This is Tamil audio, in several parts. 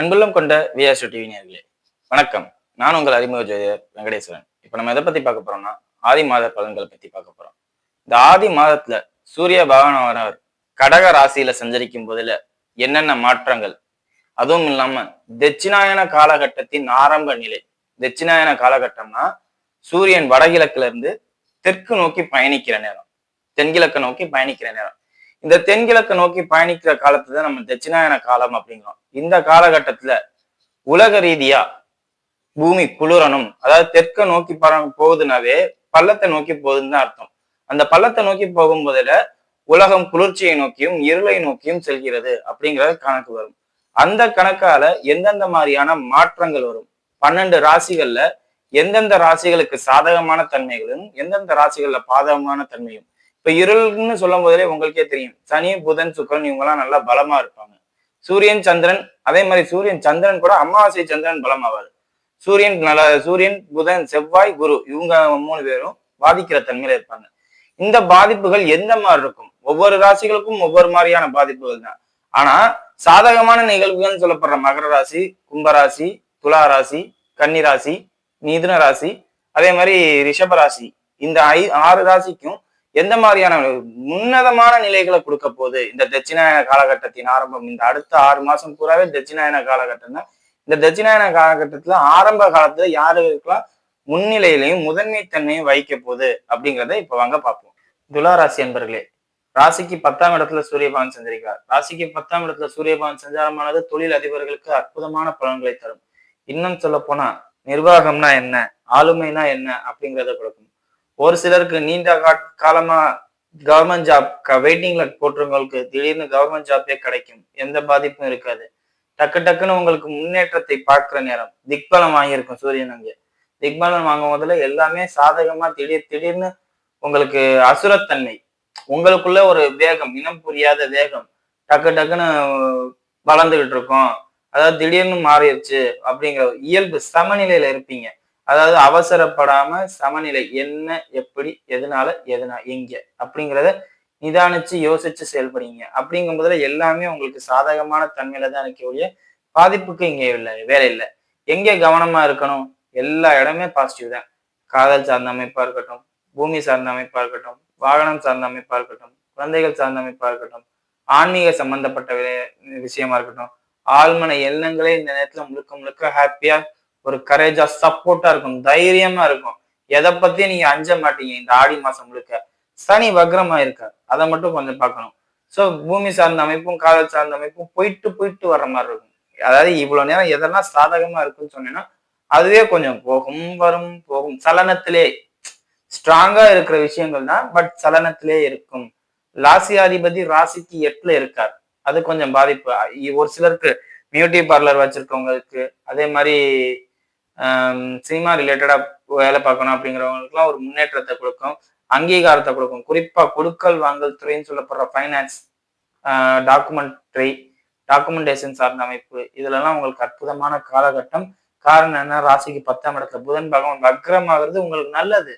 அன்புள்ளம் கொண்ட விஆர்ஸ் டிவி நேர்களே வணக்கம். நான் உங்கள் அறிமுக ஜோதியர் வெங்கடேஸ்வரன். இப்போ நம்ம எதை பத்தி பார்க்க போறோம்னா ஆதி மாத பலன்களை பத்தி பார்க்க போறோம். இந்த ஆதி மாதத்துல சூரிய பகவானவர் கடக ராசியில சஞ்சரிக்கும் போதுல என்னென்ன மாற்றங்கள்? அதுவும் இல்லாம தட்சிணாயன காலகட்டத்தின் ஆரம்ப நிலை. தட்சிணாயன காலகட்டம்னா சூரியன் வடகிழக்குல இருந்து தெற்கு நோக்கி பயணிக்கிற நேரம். தென்கிழக்கு நோக்கி பயணிக்கிற நேரம். இந்த தென்கிழக்கு நோக்கி பயணிக்கிற காலத்தை தான் நம்ம தட்சிணாயன காலம் அப்படிங்கிறோம். இந்த காலகட்டத்துல உலக ரீதியா பூமி குளிரணும். அதாவது தெற்க நோக்கி பர போகுதுனாவே பள்ளத்தை நோக்கி போகுதுன்னு தான் அர்த்தம். அந்த பள்ளத்தை நோக்கி போகும்போதுல உலகம் குளிர்ச்சியை நோக்கியும் இருளை நோக்கியும் செல்கிறது அப்படிங்கிறது கணக்கு வரும். அந்த கணக்கால எந்தெந்த மாதிரியான மாற்றங்கள் வரும்? பன்னெண்டு ராசிகள்ல எந்தெந்த ராசிகளுக்கு சாதகமான தன்மைகளும் எந்தெந்த ராசிகள்ல பாதகமான தன்மையும் இப்ப இருள்னு சொல்லும் போதே உங்களுக்கே தெரியும். சனி புதன் சுக்கரன் இவங்கெல்லாம் நல்லா பலமா இருப்பாங்க. சூரியன் சந்திரன் அதே மாதிரி சூரியன் சந்திரன் கூட அமாவாசை சந்திரன் பலமாவார் சூரியன் நல்ல சூரியன் புதன் செவ்வாய் குரு இவங்க மூணு பேரும் பாதிக்கிற தன்மையில இருப்பாங்க. இந்த பாதிப்புகள் எந்த மாதிரி இருக்கும்? ஒவ்வொரு ராசிகளுக்கும் ஒவ்வொரு மாதிரியான பாதிப்புகள் தான். ஆனா சாதகமான நிகழ்வுகள்னு சொல்லப்படுற மகர ராசி கும்பராசி துலா ராசி கன்னி ராசி மிதுன ராசி அதே மாதிரி ரிஷப ராசி. இந்த ஐ ஆறு ராசிக்கும் எந்த மாதிரியான உன்னதமான நிலைகளை கொடுக்க போகுது? இந்த தட்சிணாயன காலகட்டத்தின் ஆரம்பம் இந்த அடுத்த ஆறு மாசம் பூராவே தட்சிணாயன காலகட்டம் தான். இந்த தட்சிணாயன காலகட்டத்துல ஆரம்ப காலத்துல யாருக்கெல்லாம் முன்னிலையிலையும் முதன்மை தன்மையும் வைக்க போகுது அப்படிங்கிறத இப்ப வாங்க பார்ப்போம். துலா ராசி என்பர்களே ராசிக்கு பத்தாம் இடத்துல சூரியபவன் சஞ்சரிக்கிறார். ராசிக்கு பத்தாம் இடத்துல சூரியபவன் சஞ்சாரமானது தொழில் அதிபர்களுக்கு அற்புதமான பலன்களை தரும். இன்னும் சொல்ல போனா நிர்வாகம்னா என்ன? ஆளுமைனா என்ன? அப்படிங்கிறத கொடுக்கும். ஒரு சிலருக்கு நீண்ட கா- காலமா கவர்மெண்ட் ஜாப் வெயிட்டிங்ல போட்டுறவங்களுக்கு திடீர்னு கவர்மெண்ட் ஜாப்பே கிடைக்கும். எந்த பாதிப்பும் இருக்காது. டக்கு டக்குன்னு உங்களுக்கு முன்னேற்றத்தை பார்க்குற நேரம். திக்பலம் வாங்கியிருக்கும் சூரியன் அங்கே. திக்பலம் வாங்கும் போதுல எல்லாமே சாதகமா திடீர் திடீர்னு உங்களுக்கு அசுரத்தன்மை. உங்களுக்குள்ள ஒரு வேகம் இனம் புரியாத வேகம். டக்கு டக்குன்னு வளர்ந்துகிட்டு இருக்கோம். அதாவது திடீர்னு மாறிடுச்சு அப்படிங்கிற இயல்பு சமநிலையில இருப்பீங்க. அதாவது அவசரப்படாம சமநிலை என்ன எப்படி எதனால எதனா எங்க அப்படிங்கிறத நிதானிச்சு யோசிச்சு செயல்படுங்க அப்படிங்கும் போதுல எல்லாமே உங்களுக்கு சாதகமான தன்மையில தான் இருக்க ஒழிய பாதிப்புக்கு இங்க இல்லை வேலை இல்லை. எங்க கவனமா இருக்கணும்? எல்லா இடமே பாசிட்டிவ் தான். காதல் சார்ந்த அமைப்பா இருக்கட்டும் பூமி சார்ந்த அமைப்பா இருக்கட்டும் வாகனம் சார்ந்த அமைப்பா இருக்கட்டும் குழந்தைகள் சார்ந்த அமைப்பா இருக்கட்டும் ஆன்மீக சம்பந்தப்பட்ட விஷயமா இருக்கட்டும் ஆழ்மன எண்ணங்களே இந்த நேரத்துல முழுக்க முழுக்க ஹாப்பியா ஒரு கரேஜா சப்போர்ட்டா இருக்கும் தைரியமா இருக்கும். எதை பத்தியும் நீங்க அஞ்ச மாட்டீங்க இந்த ஆடி மாசம் முழுக்க. சனி வக்ரமா இருக்கார். அதை மட்டும் கொஞ்சம் பார்க்கணும். சோ பூமி சார்ந்த அமைப்பும் காதல் சார்ந்த அமைப்பும் போயிட்டு போயிட்டு வர்ற மாதிரி இருக்கும். அதாவது இவ்வளவு நேரம் எதெல்லாம் சாதகமா இருக்குன்னு சொன்னீங்கன்னா அதுவே கொஞ்சம் போகும் வரும் போகும். சலனத்திலே ஸ்ட்ராங்கா இருக்கிற விஷயங்கள் தான் பட் சலனத்திலே இருக்கும். ராசியாதிபதி ராசிக்கு எட்டுல இருக்கார். அது கொஞ்சம் பாதிப்பு. ஒரு சிலருக்கு பியூட்டி பார்லர் வச்சிருக்கவங்களுக்கு அதே மாதிரி சினிமா ரிலேட்டடாக வேலை பார்க்கணும் அப்படிங்கிறவங்களுக்குலாம் ஒரு முன்னேற்றத்தை கொடுக்கும் அங்கீகாரத்தை கொடுக்கும். குறிப்பாக கொடுக்கல் வாங்கல் துறைன்னு சொல்லப்படுற ஃபைனான்ஸ் டாக்குமெண்ட்ரி டாக்குமெண்டேஷன் சார்ந்த அமைப்பு இதுலலாம் உங்களுக்கு அற்புதமான காலகட்டம். காரணம் என்ன ராசிக்கு பத்தாம் இடத்துல புதன் பகவான் வக்ரம் ஆகுறது உங்களுக்கு நல்லது.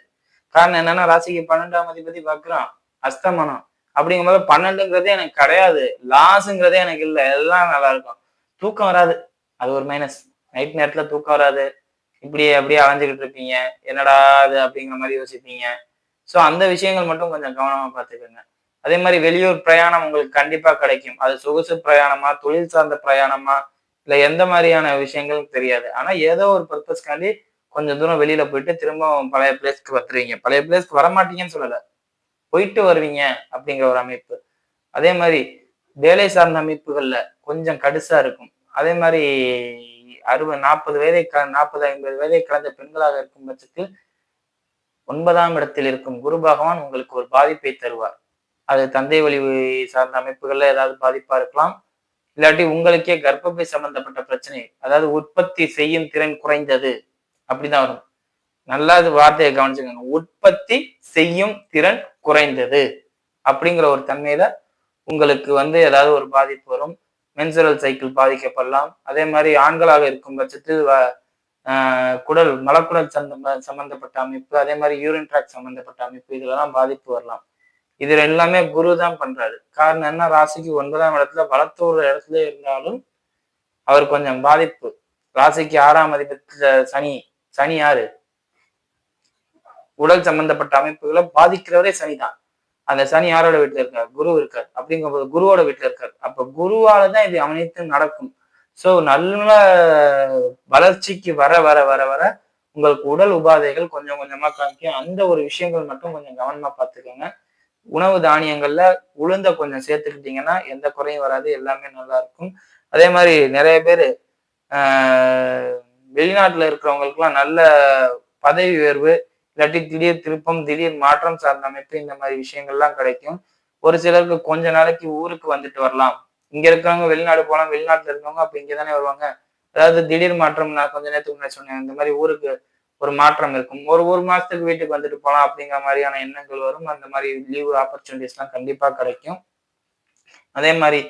காரணம் என்னன்னா ராசிக்கு பன்னெண்டாம் அதிபதி வக்ரம் அஸ்தமனம். அப்படிங்கும்போது பன்னெண்டுங்கிறதே எனக்கு கிடையாது. லாஸுங்கிறதே எனக்கு இல்லை. எல்லாம் நல்லா இருக்கும். தூக்கம் வராது. அது ஒரு மைனஸ் நைட் நேரத்துல தூக்கம் வராது. இப்படி அப்படியே அலைஞ்சுக்கிட்டு இருப்பீங்க. என்னடா அது அப்படிங்கிற மாதிரி யோசிப்பீங்க. ஸோ அந்த விஷயங்கள் மட்டும் கொஞ்சம் கவனமாக பார்த்துக்கோங்க. அதே மாதிரி வெளியூர் பிரயாணம் உங்களுக்கு கண்டிப்பாக கிடைக்கும். அது சொகுசு பிரயாணமா தொழில் சார்ந்த பிரயாணமா இல்லை எந்த மாதிரியான விஷயங்கள் தெரியாது. ஆனால் ஏதோ ஒரு பர்பஸ்க்காண்டி கொஞ்சம் தூரம் வெளியில போயிட்டு திரும்ப பழைய பிளேஸ்க்கு வந்துருவீங்க. பழைய பிளேஸ்க்கு வரமாட்டீங்கன்னு சொல்லலை. போயிட்டு வருவீங்க அப்படிங்கிற ஒரு அமைப்பு. அதே மாதிரி வேலை சார்ந்த அமைப்புகளில் கொஞ்சம் கடுசா இருக்கும். அதே மாதிரி அறுபது நாற்பது வயதை நாற்பது ஐம்பது வயதை கடந்த பெண்களாக இருக்கும் பட்சத்தில் ஒன்பதாம் இடத்தில் இருக்கும் குரு பகவான் உங்களுக்கு ஒரு பாதிப்பை தருவார். அது தந்தை வழி சார்ந்த அமைப்புகள்ல ஏதாவது பாதிப்பா இருக்கலாம். இல்லாட்டி உங்களுக்கே கர்ப்பப்பை சம்பந்தப்பட்ட பிரச்சனை அதாவது உற்பத்தி செய்யும் திறன் குறைந்தது. அப்படிதான் வரும். நல்லா அது வார்த்தையை கவனிச்சுக்கோங்க. உற்பத்தி செய்யும் திறன் குறைந்தது. அப்படிங்கிற ஒரு தன்மையில உங்களுக்கு வந்து ஏதாவது ஒரு பாதிப்பு வரும். மென்சுரல் சைக்கிள் பாதிக்கப்படலாம். அதே மாதிரி ஆண்களாக இருக்கும் பட்சத்தில் வ- ஆஹ் குடல் மலக்குடல் சந்த சம்பந்தப்பட்ட அமைப்பு அதே மாதிரி யூரின் ட்ராக் சம்பந்தப்பட்ட அமைப்பு இதுலலாம் பாதிப்பு வரலாம். இது எல்லாமே குரு தான் பண்றாரு. காரணம் என்ன? ராசிக்கு ஒன்பதாம் இடத்துல வளர்த்த ஒரு இடத்துல இருந்தாலும் அவர் கொஞ்சம் பாதிப்பு. ராசிக்கு ஆறாம் அதிபத்துல சனி சனி யாரு? உடல் சம்பந்தப்பட்ட அமைப்புகளை பாதிக்கிறவரே சனி தான் அந்த சனி யாரோட வீட்டுல இருக்கார்? குரு இருக்கார். அப்படிங்கும்போது குருவோட வீட்டுல இருக்கார். அப்ப குருவால தான் இது அனைத்தும் நடக்கும். ஸோ நல்ல வளர்ச்சிக்கு வர வர வர வர உங்களுக்கு உடல் உபாதைகள் கொஞ்சம் கொஞ்சமா காமிக்கும் அந்த ஒரு விஷயங்கள் மட்டும் கொஞ்சம் கவனமா பார்த்துக்கோங்க. உணவு தானியங்கள்ல உளுந்த கொஞ்சம் சேர்த்துக்கிட்டீங்கன்னா எந்த குறையும் வராது எல்லாமே நல்லா இருக்கும். அதே மாதிரி நிறைய பேர் வெளிநாட்டுல இருக்கிறவங்களுக்குலாம் நல்ல பதவி உயர்வு இல்லாட்டி திடீர் திருப்பம் திடீர் மாற்றம் சார்ந்த அமைப்பு இந்த மாதிரி விஷயங்கள்லாம் கிடைக்கும். ஒரு சிலருக்கு கொஞ்ச நாளைக்கு ஊருக்கு வந்துட்டு வரலாம். இங்க இருக்கிறவங்க வெளிநாடு போகலாம் வெளிநாட்டுல இருக்கவங்க அப்ப இங்க தானே வருவாங்க. அதாவது திடீர் மாற்றம் நான் கொஞ்ச நேரத்துக்கு முன்னாடி சொன்னேன் இந்த மாதிரி ஊருக்கு ஒரு மாற்றம் இருக்கும். ஒரு ஒரு மாசத்துக்கு வீட்டுக்கு வந்துட்டு போகலாம் அப்படிங்கிற மாதிரியான எண்ணங்கள் வரும். அந்த மாதிரி லீவ் ஆப்பர்ச்சுனிட்டிஸ்லாம் கண்டிப்பா கிடைக்கும். அதே மாதிரி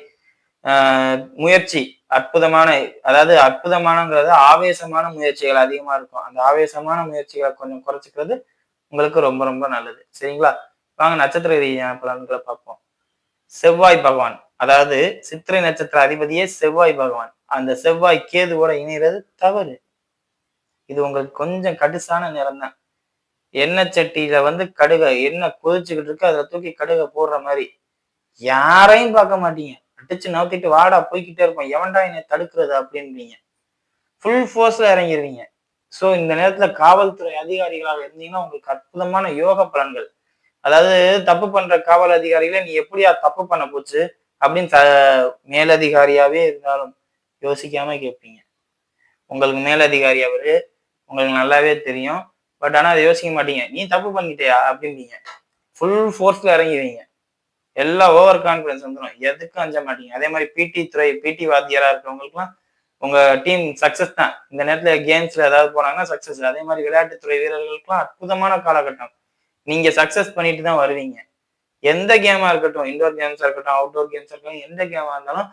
முயற்சி. அற்புதமான அதாவது அற்புதமானங்கிறது ஆவேசமான முயற்சிகள் அதிகமா இருக்கும். அந்த ஆவேசமான முயற்சிகளை கொஞ்சம் குறைச்சிக்கிறது உங்களுக்கு ரொம்ப ரொம்ப நல்லது. சரிங்களா? வாங்க நட்சத்திர ரீதியான பலன்களை பார்ப்போம். செவ்வாய் பகவான் அதாவது சித்திரை நட்சத்திர அதிபதியே செவ்வாய் பகவான். அந்த செவ்வாய் கேதுவோட இணைகிறது தவறு. இது உங்களுக்கு கொஞ்சம் கடுசான நேரம் தான். எண்ணெய் சட்டியில வந்து கடுகை எண்ணெய் கொதிச்சுக்கிட்டு இருக்கு அதுல தூக்கி கடுகை போடுற மாதிரி யாரையும் பார்க்க மாட்டீங்க. அடிச்சு நவுத்திட்டு வாடா போய்கிட்டே இருப்போம். எவன்டா என்னை தடுக்கிறது அப்படின்றீங்க. ஃபுல் ஃபோர்ஸ்ல இறங்கிடுவீங்க ஸோ இந்த நேரத்துல காவல்துறை அதிகாரிகளாக இருந்தீங்கன்னா உங்களுக்கு அற்புதமான யோக பலன்கள். அதாவது தப்பு பண்ற காவல் அதிகாரிகளை நீ எப்படியா தப்பு பண்ண போச்சு அப்படின்னு த மேலதிகாரியாவே இருந்தாலும் யோசிக்காம கேட்பீங்க உங்களுக்கு மேலதிகாரி அவரு உங்களுக்கு நல்லாவே தெரியும். பட் ஆனால் அதை யோசிக்க மாட்டீங்க. நீ தப்பு பண்ணிட்டியா அப்படின்றீங்க. ஃபுல் ஃபோர்ஸ்ல இறங்கிடுவீங்க எல்லா ஓவர் கான்பிடன்ஸ் வந்துடும் எதுக்கும் அஞ்ச மாட்டீங்க? அதே மாதிரி பிடி துறை பிடி வாத்தியாரா இருக்கிறவங்களுக்குலாம் உங்க டீம் சக்சஸ் தான். இந்த நேரத்துல கேம்ஸ்ல ஏதாவது போனாங்கன்னா சக்சஸ் அதே மாதிரி விளையாட்டுத்துறை வீரர்களுக்குலாம் அற்புதமான காலகட்டம். நீங்க சக்சஸ் பண்ணிட்டு தான் வருவீங்க. எந்த கேமா இருக்கட்டும் இண்டோர் கேம்ஸா இருக்கட்டும் அவுட்டோர் கேம்ஸா இருக்கட்டும் எந்த கேமா இருந்தாலும்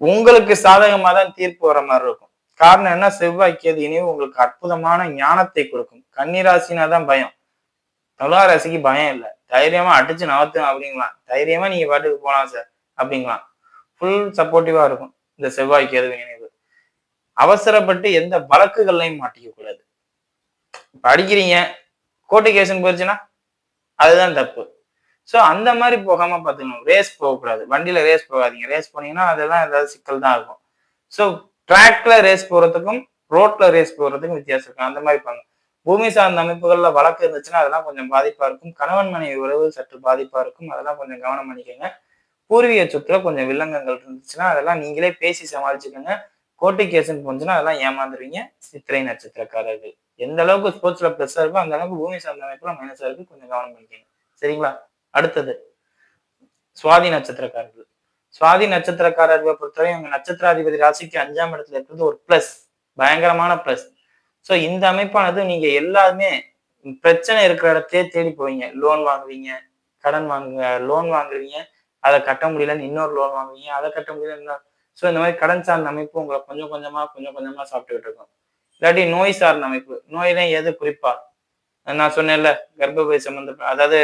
உங்களுக்கு சாதகமா தான் தீர்ப்பு வர மாதிரி இருக்கும். காரணம் என்ன? செவ்வாய் கேது இனிவு உங்களுக்கு அற்புதமான ஞானத்தை கொடுக்கும். கன்னிராசினா தான் பயம். துலா ராசிக்கு பயம் இல்லை. தைரியமா அடிச்சு நவத்தும் அப்படிங்களாம் தைரியமா நீங்க பாட்டுக்கு போகலாம் சார் அப்படிங்களாம் ஃபுல் சப்போர்ட்டிவா இருக்கும். இந்த செவ்வாய் கேது இணைவு. அவசரப்பட்டு எந்த வழக்குகள்லையும் மாட்டிக்க கூடாது. படிக்கிறீங்க கோர்ட்டு கேஷன் போயிருச்சுன்னா அதுதான் தப்பு. ஸோ அந்த மாதிரி போகாம பார்த்துக்கணும். ரேஸ் போகக்கூடாது. வண்டியில ரேஸ் போகாதீங்க. ரேஸ் போனீங்கன்னா அதெல்லாம் ஏதாவது சிக்கல் தான் இருக்கும். ஸோ ட்ராக்ல ரேஸ் போறதுக்கும் ரோட்ல ரேஸ் போறதுக்கும் வித்தியாசம் இருக்கும். அந்த மாதிரி பண்ணுங்க. பூமி சார்ந்த அமைப்புகள்ல வழக்கு இருந்துச்சுன்னா அதெல்லாம் கொஞ்சம் பாதிப்பா இருக்கும். கணவன் மனைவி உறவு சற்று பாதிப்பா இருக்கும். அதெல்லாம் கொஞ்சம் கவனம் பண்ணிக்கோங்க பூர்வீக சொத்துல கொஞ்சம் வில்லங்கங்கள் இருந்துச்சுன்னா அதெல்லாம் நீங்களே பேசி சமாளிச்சுக்கோங்க. கோட்டை கேஸ்ன்னு போச்சுன்னா அதெல்லாம் ஏமாந்துருவீங்க. சித்திரை நட்சத்திரக்காரர்கள். எந்த அளவுக்கு ஸ்போர்ட்ஸ்ல பிளஸ்ஸா இருக்கோ அந்த அளவுக்கு பூமி சார்ந்த அமைப்புல மைனஸா இருக்கு. கொஞ்சம் கவனம் பண்ணிக்கோங்க சரிங்களா? அடுத்தது. சுவாதி நட்சத்திரக்காரர்கள். சுவாதி நட்சத்திரக்காரர்களை பொறுத்தவரை உங்க நட்சத்திராதிபதி ராசிக்கு அஞ்சாம் இடத்துல இருக்கிறது ஒரு பிளஸ் பயங்கரமான பிளஸ் ஸோ இந்த அமைப்பானது நீங்க எல்லாருமே பிரச்சனை இருக்கிற இடத்தையே தேடி போவீங்க. லோன் வாங்குவீங்க கடன் வாங்குங்க லோன் வாங்குவீங்க அதை கட்ட முடியலன்னு இன்னொரு லோன் வாங்குவீங்க அதை கட்ட முடியல இன்னொரு ஸோ இந்த மாதிரி கடன் சார்ந்த அமைப்பு உங்களை கொஞ்சம் கொஞ்சமா கொஞ்சம் கொஞ்சமா சாப்பிட்டுக்கிட்டு இருக்கும். இல்லாட்டி நோய் சார்ந்த அமைப்பு. நோயிலே எது குறிப்பா? நான் சொன்னேன்ல கர்ப்பப்பை சம்பந்த அதாவது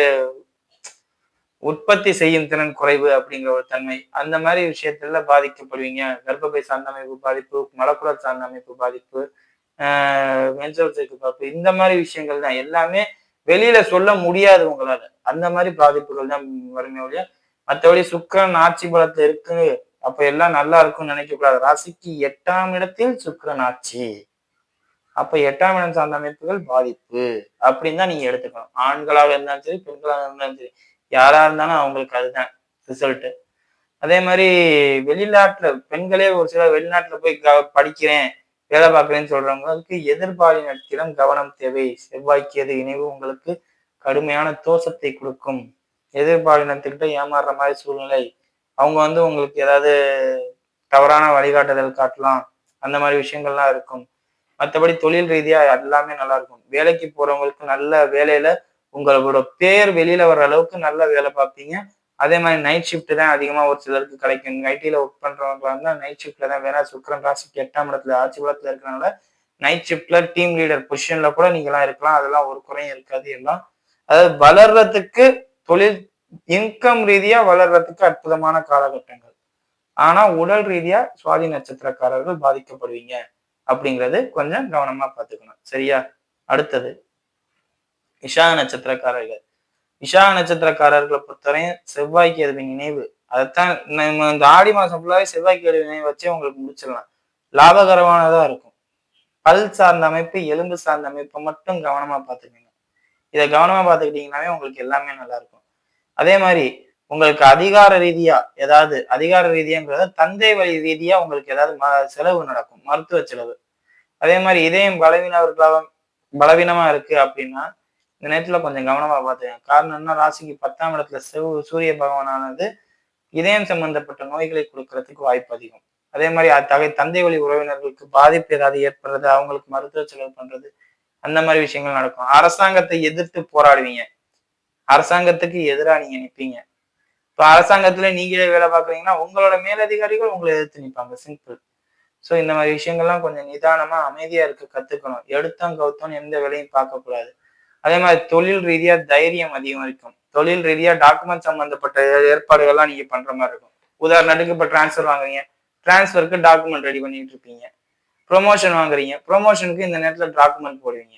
உற்பத்தி செய்யும் திறன் குறைவு அப்படிங்கிற ஒரு தன்மை. அந்த மாதிரி விஷயத்துல பாதிக்கப்படுவீங்க. கர்ப்பப்பை சார்ந்த அமைப்பு பாதிப்பு மலக்குள சார்ந்த அமைப்பு பாதிப்பு மென்சல் சைக்கிள் பாப்பு இந்த மாதிரி விஷயங்கள் தான் எல்லாமே வெளியில சொல்ல முடியாது உங்களால அந்த மாதிரி பாதிப்புகள் தான் வருமே ஒழிய மற்றபடி சுக்கரன் ஆட்சி பலத்துல இருக்கு. அப்ப எல்லாம் நல்லா இருக்கும்னு நினைக்க கூடாது. ராசிக்கு எட்டாம் இடத்தில் சுக்கரன் ஆட்சி. அப்ப எட்டாம் இடம் சார்ந்த அமைப்புகள் பாதிப்பு அப்படின்னு தான் நீங்க எடுத்துக்கணும். ஆண்களாக இருந்தாலும் சரி பெண்களாக இருந்தாலும் சரி யாரா இருந்தாலும் அவங்களுக்கு அதுதான் ரிசல்ட் அதே மாதிரி வெளிநாட்டுல பெண்களே ஒரு சில வெளிநாட்டுல போய் படிக்கிறேன் வேலை பார்க்குறேன்னு சொல்றவங்க அதுக்கு எதிர்பாலினத்திடம் கவனம் தேவை. செவ்வாய்க்கு இணைவு உங்களுக்கு கடுமையான தோஷத்தை கொடுக்கும். எதிர்பாலினத்துக்கிட்ட ஏமாறுற மாதிரி சூழ்நிலை. அவங்க வந்து உங்களுக்கு ஏதாவது தவறான வழிகாட்டுதல் காட்டலாம். அந்த மாதிரி விஷயங்கள்லாம் இருக்கும். மற்றபடி தொழில் ரீதியா எல்லாமே நல்லா இருக்கும். வேலைக்கு போறவங்களுக்கு நல்ல வேலையில உங்களோட பேர் வெளியில வர்ற அளவுக்கு நல்ல வேலை பார்ப்பீங்க. அதே மாதிரி நைட் ஷிஃப்ட் தான் அதிகமாக ஒரு சிலருக்கு கிடைக்கும். ஐடியில் ஒர்க் பண்றவங்க இருந்தால் நைட் ஷிஃப்ட்ல தான். வேணா சுக்கரன் ராசிக்கு எட்டாம் இடத்துல ஆட்சி பலத்தில் இருக்கிறனால நைட் ஷிஃப்ட்ல டீம் லீடர் பொசிஷன்ல கூட நீங்களாம் இருக்கலாம். அதெல்லாம் ஒரு குறையும் இருக்காது எல்லாம். அதாவது வளர்றதுக்கு தொழில் இன்கம் ரீதியா வளர்றதுக்கு அற்புதமான காலகட்டங்கள். ஆனா உடல் ரீதியா சுவாதி நட்சத்திரக்காரர்கள் பாதிக்கப்படுவீங்க அப்படிங்கிறது கொஞ்சம் கவனமா பார்த்துக்கணும். சரியா? அடுத்தது விஷா நட்சத்திரக்காரர்கள். விஷா நட்சத்திரக்காரர்களை பொறுத்தவரையும் செவ்வாய்க்கு எதுவும் நினைவு. அதைத்தான் நம்ம இந்த ஆடி மாசம் ஃபுல்லாவே செவ்வாய்க்கு எதுவும் நினைவு வச்சே உங்களுக்கு முடிச்சிடலாம். லாபகரமானதா இருக்கும். பல் சார்ந்த அமைப்பு எலும்பு சார்ந்த அமைப்பை மட்டும் கவனமா பார்த்துக்கோங்க. இதை கவனமா பார்த்துக்கிட்டீங்கன்னாவே உங்களுக்கு எல்லாமே நல்லா இருக்கும். அதே மாதிரி உங்களுக்கு அதிகார ரீதியா ஏதாவது அதிகார ரீதியாங்கிறத தந்தை வழி ரீதியா உங்களுக்கு ஏதாவது செலவு நடக்கும். மருத்துவ செலவு. அதே மாதிரி இதயம் பலவீனவர்களாக பலவீனமா இருக்கு அப்படின்னா இந்த நேரத்தில் கொஞ்சம் கவனமா பார்த்துக்கங்க காரணம் என்ன ராசிக்கு பத்தாம் இடத்துல செவ் சூரிய பகவானானது இதயம் சம்பந்தப்பட்ட நோய்களை கொடுக்கறதுக்கு வாய்ப்பு அதிகம். அதே மாதிரி அத்தகைய தந்தை வழி உறவினர்களுக்கு பாதிப்பு ஏதாவது ஏற்படுறது அவங்களுக்கு மருத்துவ செலவு பண்றது அந்த மாதிரி விஷயங்கள் நடக்கும். அரசாங்கத்தை எதிர்த்து போராடுவீங்க. அரசாங்கத்துக்கு எதிராக நீங்க நிற்பீங்க இப்ப அரசாங்கத்துல நீங்களே வேலை பார்க்குறீங்கன்னா உங்களோட மேலதிகாரிகள் உங்களை எதிர்த்து நிற்பாங்க சிம்பிள். ஸோ இந்த மாதிரி விஷயங்கள்லாம் கொஞ்சம் நிதானமா அமைதியா இருக்க கத்துக்கணும். எடுத்தோம் கவுத்தோம் எந்த வேலையும் பார்க்கக்கூடாது. அதே மாதிரி தொழில் ரீதியா தைரியம் அதிகம் இருக்கும். தொழில் ரீதியா டாக்குமெண்ட் சம்பந்தப்பட்ட ஏற்பாடுகள்லாம் நீங்க பண்ற மாதிரி இருக்கும். உதாரணத்துக்கு இப்ப டிரான்ஸ்ஃபர் வாங்குறீங்க. டிரான்ஸ்ஃபருக்கு டாக்குமெண்ட் ரெடி பண்ணிட்டு இருப்பீங்க. ப்ரொமோஷன் வாங்குறீங்க. ப்ரொமோஷனுக்கு இந்த நேரத்துல டாக்குமெண்ட் போடுவீங்க.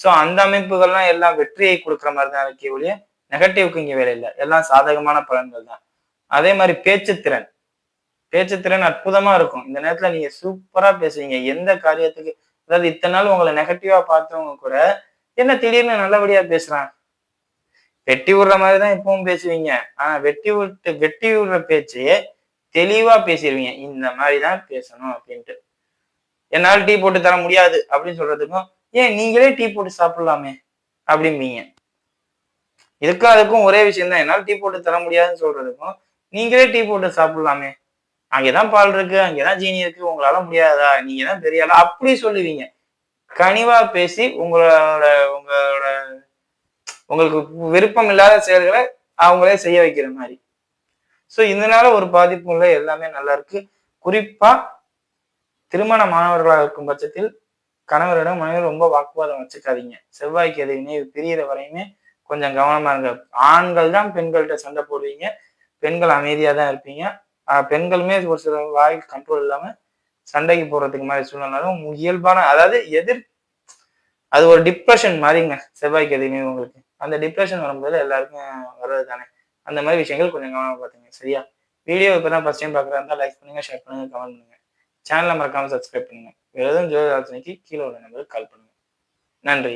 ஸோ அந்த அமைப்புகள்லாம் எல்லாம் வெற்றியை கொடுக்குற மாதிரி தான் இருக்கே ஒழிய நெகட்டிவ்க்கு இங்கே வேலை இல்லை. எல்லாம் சாதகமான பலன்கள் தான். அதே மாதிரி பேச்சுத்திறன் பேச்சுத்திறன் அற்புதமா இருக்கும். இந்த நேரத்துல நீங்க சூப்பரா பேசுவீங்க. எந்த காரியத்துக்கு அதாவது இத்தனை நாள் உங்களை நெகட்டிவா பார்த்தவங்க கூட என்ன திடீர்னு நல்லபடியா பேசுறான் வெட்டி விடுற மாதிரி தான் இப்பவும் பேசுவீங்க. ஆனா வெட்டி விட்டு வெட்டி விடுற பேச்சையே தெளிவா பேசிடுவீங்க. இந்த மாதிரி தான் பேசணும் அப்படின்ட்டு. என்னால் டீ போட்டு தர முடியாது அப்படின்னு சொல்றதுக்கும் ஏன் நீங்களே டீ போட்டு சாப்பிடலாமே அப்படிம்பீங்க. இதுக்கும் அதுக்கும் ஒரே விஷயம் தான் என்னால் டீ போட்டு தர முடியாதுன்னு சொல்றதுக்கும் நீங்களே டீ போட்டு சாப்பிடலாமே. அங்கேதான் பால் இருக்கு அங்கேதான் ஜீனி இருக்கு உங்களால முடியாதா? நீங்க தான் பெரிய ஆளா? அப்படி சொல்லுவீங்க. கனிவா பேசி உங்களோட உங்களோட உங்களுக்கு விருப்பம் இல்லாத செயல்களை அவங்களே செய்ய வைக்கிற மாதிரி. ஸோ இதனால ஒரு பாதிப்பும் இல்லை எல்லாமே நல்லா இருக்கு. குறிப்பா திருமண மாணவர்களாக இருக்கும் பட்சத்தில் கணவரிடம் மனைவி ரொம்ப வாக்குவாதம் வச்சுக்காதீங்க. செவ்வாய்க்கு எது இணைவு பிரியிற வரையுமே கொஞ்சம் கவனமா இருங்க. ஆண்கள் தான் பெண்கள்கிட்ட சண்டை போடுவீங்க. பெண்கள் அமைதியாக தான் இருப்பீங்க. பெண்களுமே ஒரு சில வாய் கண்ட்ரோல் இல்லாமல் சண்டைக்கு போறதுக்கு மாதிரி சூழ்நிலும் இயல்பான அதாவது எதிர் அது ஒரு டிப்ரெஷன் மாதிரிங்க செவ்வாய்க்கு எதுவுமே உங்களுக்கு. அந்த டிப்ரெஷன் வரும்போது எல்லாருக்கும் வர்றது தானே அந்த மாதிரி விஷயங்கள் கொஞ்சம் கவனமாக பார்த்துங்க சரியா? வீடியோ இப்போ தான் ஃபஸ்ட் டைம் பார்க்குறா இருந்தால் லைக் பண்ணுங்க ஷேர் பண்ணுங்க கமெண்ட் பண்ணுங்க. சேனலை மறக்காமல் சப்ஸ்கிரைப் பண்ணுங்க. வேறு எதுவும் ஜோதி ஆலோசனைக்கு கீழே உள்ள நம்பருக்கு கால் பண்ணுங்க. நன்றி.